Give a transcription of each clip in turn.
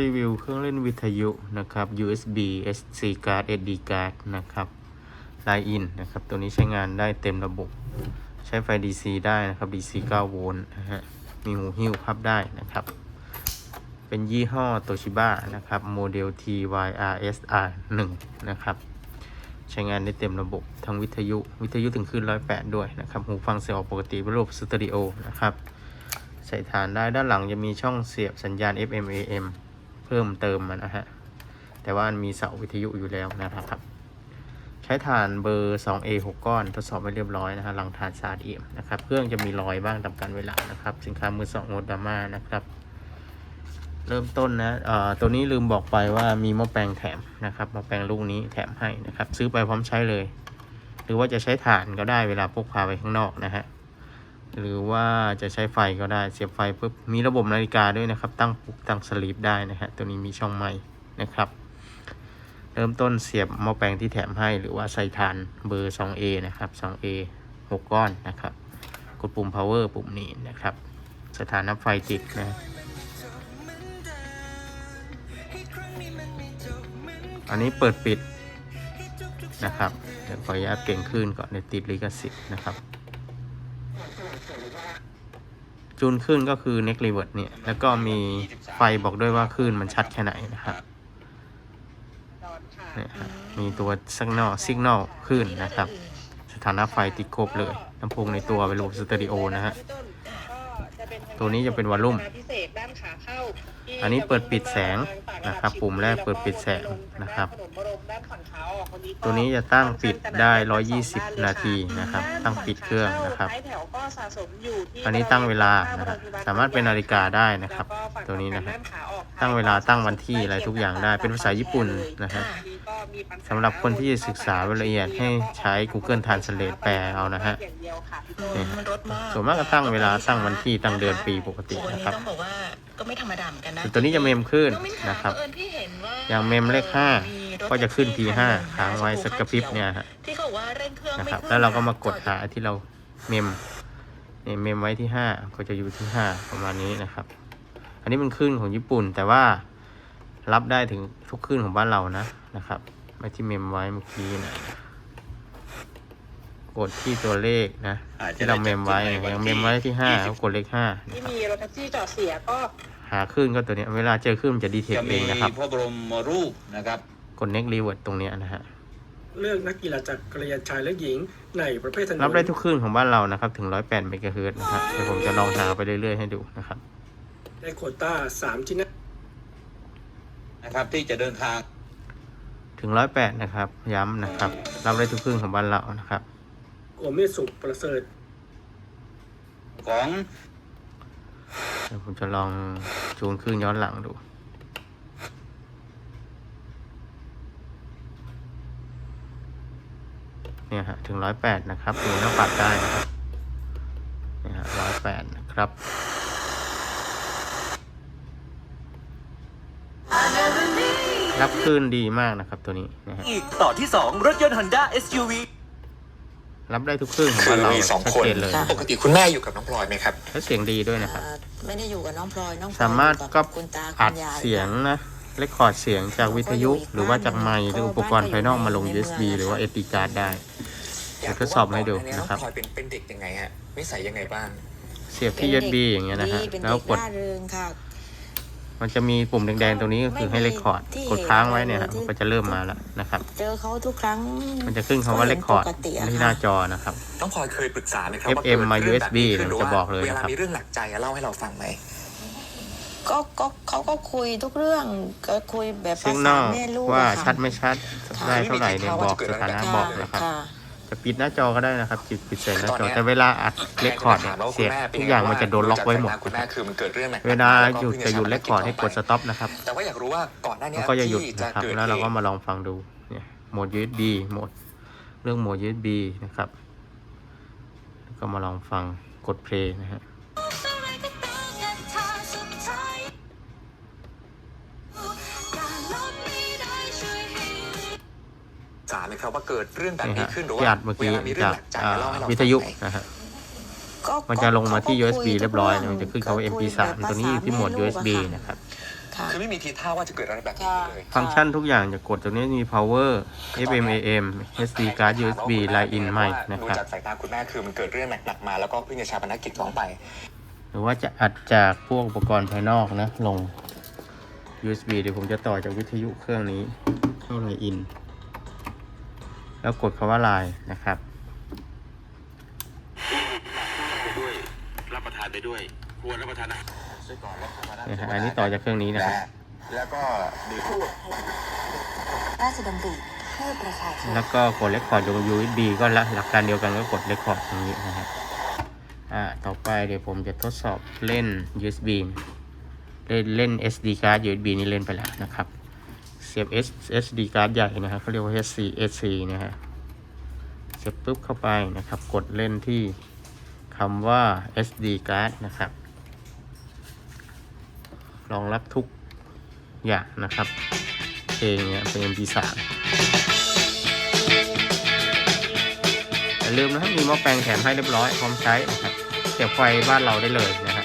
รีวิวเครื่องเล่นวิทยุนะครับ USB SD card SD card นะครับไลน์อินนะครับ ตัวนี้ใช้งานได้เต็มระบบ ใช้ไฟ DC ได้นะครับ DC 9 โวลต์นะฮะ มีหูหิ้วพับได้นะครับ เป็นยี่ห้อโตชิบ a นะครับ โมเดล TYRSR 1นะครับ ใช้งานได้เต็มระบบทั้งวิทยุ วิทยุถึงคลื่น108 ด้วยนะครับ หูฟังเสียงออกปกติเป็นระบบสตอริโอนะครับ ใส่ฐานได้ด้านหลังจะมีช่องเสียบสัญญาณ FM AM เพิ่มเติมมานะฮะ แต่ว่ามันมีเสาวิทยุอยู่แล้วนะครับ ใช้ฐานเบอร์ 2A 6 ก้อน ทดสอบไปเรียบร้อยนะฮะหลังฐานซาดเอียมนะครับ เครื่องจะมีรอยบ้างตามการเวลานะครับ สินค้ามือสองโมดาม่านะครับ เริ่มต้นนะเอ่อตัวนี้ลืมบอกไปว่ามีหม้อแปลงแถมนะครับหม้อแปลงลูกนี้แถมให้นะครับ ซื้อไปพร้อมใช้เลย หรือว่าจะใช้ถ่านก็ได้เวลาพกพาไปข้างนอกนะฮะ หรือว่าจะใช้ไฟก็ได้เสียบไฟปุ๊บมีระบบนาฬิกาด้วยนะครับ ตั้งปลุกตั้งสลีปได้นะฮะตัวนี้มีช่องไม้นะครับเริ่มต้นเสียบหม้อแปลงที่แถมให้หรือว่าใส่ฐานเบอร์ 2A นะครับ 2A 6 ก้อนนะครับ กดปุ่ม power ปุ่มนี้นะครับ สถานะไฟติดนะอันนี้เปิดปิดนะครับเดี๋ยวขออนุญาตเก่งขึ้นก่อนเดี๋ยวติดลิขสิทธิ์นะครับ จูนขึ้นก็คือ neck revert เนี่ย แล้วก็มีไฟบอกด้วยว่าคลื่นมันชัดแค่ไหนนะครับนี่ครับมีตัว signal signal คลื่นนะครับ สถานะไฟติดครบเลยลำโพงในตัวเป็นระบบสเตอริโอนะฮะตัวนี้จะเป็นวอลลุ่ม อันนี้เปิดปิดแสงนะครับ ปุ่มแรกเปิดปิดแสงนะครับ ถนนบรมด้านฝั่งขาออกก็ตัวนี้จะตั้งปิดได้ 120 นาทีนะครับ ตั้งปิดเครื่องนะครับท้ายแถวก็สะสมอยู่ที่อันนี้ตั้งเวลานะครับสามารถเป็นนาฬิกาได้นะครับแล้วก็ฝั่ตัวนี้นะครับด้าขาออกตั้งเวลาตั้งวันที่อะไรทุกอย่างได้เป็นภาษาญี่ปุ่นนะฮะก็มีปัญาสำหรับคนที่จะศึกษารายละเอียดให้ใช้ Google Translate แปลเอานะฮะอย่างเดียวค่ะเนี่ยมันรถมากส่วนมากก็ตั้งเวลาตั้งวันที่ตั้งเดือนปีปกติโอ้ยนะนี่ครับต้องบอกว่าก็ไม่ธรรมดาเหมือนกันนะส่วนตัวนี้จะเมมขึ้นองมิถามนะครับเอิญพี่เห็นว่าอย่างเมมเลขมี5รถ ก็จะขึ้นแท็กซี่ P5 คันหนึ่งค้างไว้สกกระพริบเนี่ยฮะที่เขาบอกว่าเร่งเครื่องนะไม่ครับขึ้นแล้วเราก็มากดจอหาที่เราเมมเนี่ยเมมไว้ที่ 5 ก็จะอยู่ที่ 5 ประมาณนี้นะครับ อันนี้เป็นคลื่นของญี่ปุ่น แต่ว่ารับได้ถึงทุกคลื่นของบ้านเรานะนะครับไม่ที่เมมไว้เมื่อกี้นะกดที่ตัวเลขนะอาจจะที่เราเมมไว้ได้จัดขึ้นในวันอย่างที่เมมไว้ที่ห้า20ก็กดเลขห้าที่มีรถแท็กซี่จอดเสียก็หาคลื่นก็ตัวเนี้ยเวลาเจอคลื่นมันจะดีเทคจะเอมีงนะครับพระบรมรูปนะครับ กด next reward ตรงเนี้ยนะฮะเลือกนักกีฬาจักรยานชายและหญิงในประเภทถนนรับได้ทุกคลื่นของบ้านเรานะครับ ถึง 108เมกะเฮิรตซ์นะครับเดี๋ยวผมจะลองหาไปเรื่อยๆให้ดูนะครับได้โควต้าสามที่นั่งนะครับที่จะเดินทาง ถึง 108 นะครับ ย้ำนะครับ รับได้ทุกคลื่นของบ้านเรานะครับโอเมสุประเสริฐของเดี๋ยวผมจะลองจูนคลื่นย้อนหลังดู เนี่ยฮะถึง108นะครับดูหน้าปัดได้นะครับเนี่ยฮะ108นะครับรับคลื่นดีมากนะครับตัวนี้นะฮะอีกต่อที่ 2 รถยนต์ Honda SUV รับได้ทุกคลื่นของคืบ้านอเรามีสองชัดคน เจนเลยปกติคุณแม่อยู่กับน้องพลอยไหมครับ แล้วเสียงดีด้วยนะครับ อ่าไม่ได้อยู่กับน้องพลอยน้องพลอยสามารถอยู่ก็คุณตาอัคุดณยาย เสียงนะ เรคคอร์ดเสียงจากวิทยุ หรือว่าจากไมค์หรืออุปกรณ์ภายนอกมาลง USB หรือว่า SD card ได้เดี๋ยวทดสอบให้ดูอยากนะครับว่าก่อหานี้น้องพลอยเป็นเป็นเด็กยังไงฮะนิสัยยังไงบ้าง เสียบที่ USB อย่างเงี้ยนะฮะเป็นแล้วเด็กกดร่าเริงค่ะมันจะมีปุ่มแดงๆตรงนี้ก็คือให้เรคคอร์ดที่กดค้างไว้เนี่ยเห็ฮะนที่มันก็จะเริ่มมาแล้วนะครับ เจอเขาทุกครั้งมันจะขึ้นคำว่าเรคคอร์ดปกติอะที่หน้าจอนะครับน้องพลอยเคยปรึกษาไหมครับ FM ว่าเกิดเรื่องมา USB แบบนี้ขึ้นหรือจะบอกเลยเวนะลาครับ มีเรื่องหนักใจอะเล่าให้เราฟังไหม ก็ก็เขาก็คุยทุกเรื่องก็คุยแบบซึ่ภางนษาอกแม่ลูกว่าอะค่ะชัดไม่ชัดได้เท่าไหร่เนี่ยบอกสถานะบอกนะครับ ค่ะ จะปิดหน้าจอก็ได้นะครับจิดปิดเสียงหน้าตอนจอเนี้ยแต่เวลาอัดเรคคอร์ดถามว่าคุเสีณยงแม่เป็นทุกไงอย่างบ้มันจะโดนล็อกไว้หมดคุณแม่คือมันเกิดเรื่องหนักเวลาแก็หยุดพิ่งจะหยุดเรคคอร์ดให้กดสต็อปนะครับแต่ว่าอยากรู้ว่าก่อนหน้านี้มันก็จะหยุดที่นะครับเกิดแล้วเราก็หตุมาลองฟังดูเนี่ยโหมด USB โหมดเรื่องโหมด USB นะครับแล้วก็มาลองฟังกดเพลย์นะฮะารไหมครับว่าเกิดเรื่องแบบนี่นี้ฮะขึ้นหรือที่ว่าอัดเมื่อเวกี้ลามีเรื่อจากงหนักใจอ่าอะเล่าให้เราวิทยุฟังไหมนะฮะก็มันจะลงมาที่เขาก็ USB คุเรียบร้อยทุกมันจะขึ้นคำว่าก็คุย MP3 แบบตัวนี้อยู่ที่โหมดภาษาแม่ลูก USB อะค่ะนะครับค่ะคือไม่มีทีท่าว่าจะเกิดอะไรแบบนี้เลย ฟังก์ชันทุกอย่างจะกดตรงนี้มี power FM AM SD card USB line in ใหม่นะดูครับจากสายตาคุณแม่คือมันเกิดเรื่องหนักๆมาแล้วก็เพิ่งจะชาปนกิจน้องไป หรือว่าจะอัดจากพวกอุปกรณ์ภายนอกนะ ลง USB เดี๋ยวผมจะต่อจากวิทยุเครื่องนี้ เข้า line in แล้วกดคำว่า line นะครับด้วยรับประทานไปด้วยควรรับประทานอาหารด้วยก่อนแล้วมานะฮะอันนี้ต่อจากเครื่องนี้นะครับ แล้วก็ดื่มราชดำริเพื่อประชาชนแล้วก็กด record ลง USB ก็ละหลักการเดียวกันก็กด record ตรงนี้นะฮะอ่าต่อไปเดี๋ยวผมจะทดสอบเล่น USB เล่นเล่น SD card USB นี่เล่นไปแล้วนะครับเสี ยบ S SD card ใหญ่นะฮะเขาเรียกว่า SC SC นะฮะ เสร็จปุ๊บเข้าไปนะครับ กดเล่นที่คำว่า SD card นะครับ รองรับทุกอย่างนะครับ เพลงเนี่ยเป็น MP3 อย่าลืมนะครับ มีหม้อแปลงแถมให้เรียบร้อยพร้อมใช้นะครับเสียบไฟบ้านเราได้เลยนะฮะ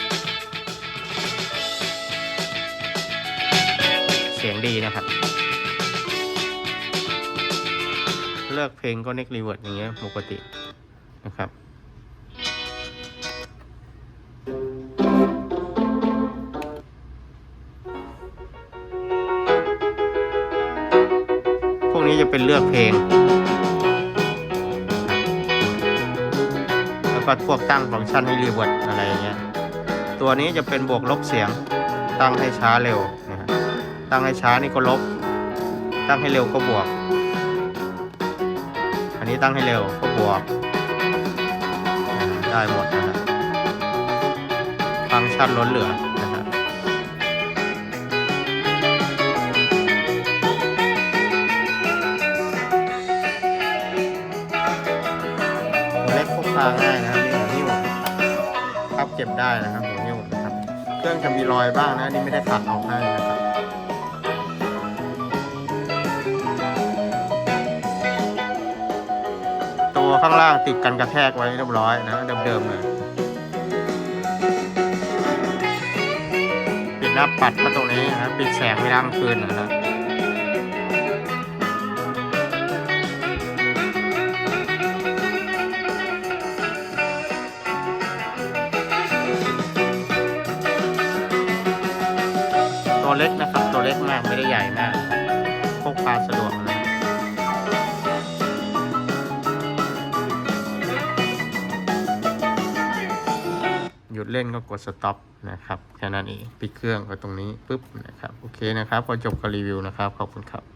เสียงดีนะครับ เลือกเพลงก็เน็กรีเวิร์ดอย่างเงี้ยปกตินะครับพวกนี้จะเป็นเลือกเพลง แล้วก็พวกตั้งฟังก์ชันให้รีเวิร์ดอะไรอย่างเงี้ย ตัวนี้จะเป็นบวกลบเสียง ตั้งให้ช้าเร็วนะฮะตั้งให้ช้านี่ก็ลบ ตั้งให้เร็วก็บวก อันนี้ตั้งให้เร็วก็บวกอ่าได้หมดนะฮะฟังก์ชันล้นเหลือนะฮะตัวเล็กพกพาง่ายนะครับนี่หัวนิ้วพับเก็บได้นะครับหัวนิ้วนะครับ เครื่องจะมีรอยบ้างนะนนี่ไม่ได้ขัดออกให้นะครับ ข้างล่างติดกันกระแทกไว้เรียบร้อยนะเดิมๆเลยปิดหน้าปัดก็ตรงนี้นะปิดแสงไม่ได้กลางคืนนะ เล่นก็กดสต็อปนะครับแค่นั้นเองปิดเครื่องก็ตรงนี้ปุ๊บนะครับโอเคนะครับพอจบการรีวิวนะครับขอบคุณครับ